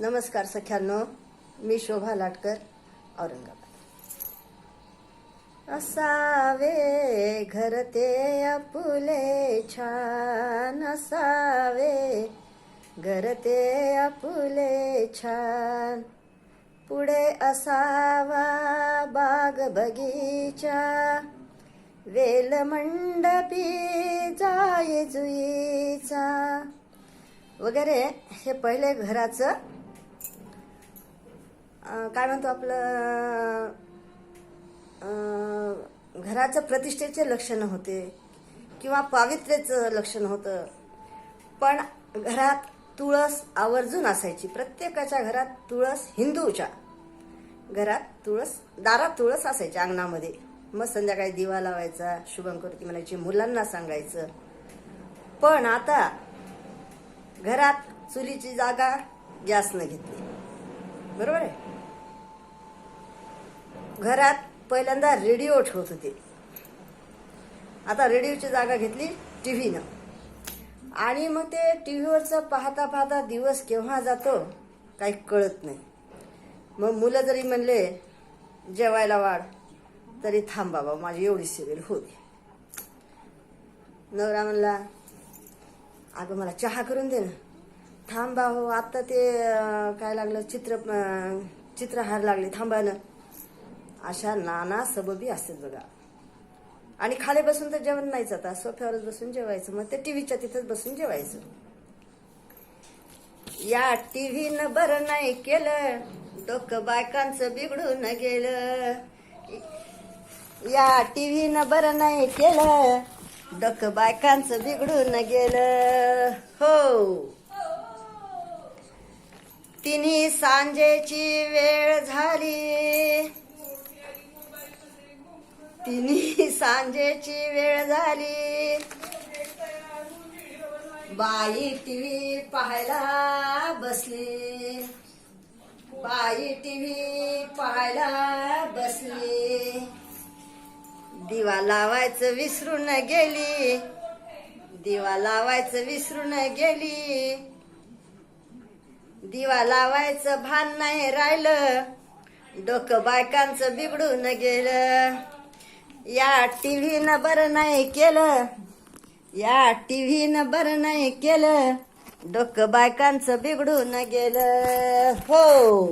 नमस्कार सख्यांनो मी शोभा लाटकर औरंगाबाद. असावे घर ते आपुले छान असावे. घर ते आपुले छान. पुढे असावा बाग बगीचा. वेल मंडपी जाय जुईचा. वगैरे हे पहिले घराचं काय म्हणतो आपलं घराचं प्रतिष्ठेचे लक्षण होते किंवा पावित्र्याचं लक्षण होतं. पण घरात तुळस आवर्जून असायची. प्रत्येकाच्या घरात तुळस हिंदूच्या. घरात तुळस दारात तुळस असायची अंगणामध्ये. मग संध्याकाळी दिवा लावायचा शुभंकरोती म्हणायची मुलांना सांगायचं. पण आता घरात चुलीची जागा गॅसनं घेतली. बरोबर आहे? घरात पहिल्यांदा रेडिओ ठेवत होते. आता रेडिओची जागा घेतली टी व्हीनं आणि मग ते टी व्हीवरचं पाहता पाहता दिवस केव्हा जातो काही कळत नाही. मग मुलं जरी म्हणले जेवायला वाढ. तरी थांब बाबा माझी एवढी सिरियल होती नवरा म्हणला अगं मला चहा करून दे ना. थांबा हो आत्ता ते काय लागलं चित्र चित्र चित्रहार लागले थांबा ना. अशा नाना सबबी असतात बघा. आणि खाली बसून तर जेवण नाहीच आता. सोफ्यावरच बसून जेवायचं. मग ते टीव्हीच्या तिथंच बसून जेवायचं. या टीव्हीनं बरं नाही केलं. डोकं बायकांचं बिघडून गेलं. या टीव्हीनं बरं नाही केलं. डोकं बायकांचं बिघडून गेलं. हो. तिन्ही सांजेची वेळ झाली. तिन्ही सांजेची वेळ झाली. बाई टीव्ही पाहायला बसली. बाई टीव्ही पाहायला बसली. दिवा लावायचं विसरून गेली. दिवा लावायचं विसरून गेली. दिवा लावायचं भान नाही राहिलं. डोकं बायकांचं बिघडून गेलं. या टीव्हीनं बरं नाही केलं. या टीव्हीनं बरं नाही केलं. डोकं बायकांचं बिघडून गेलं. हो.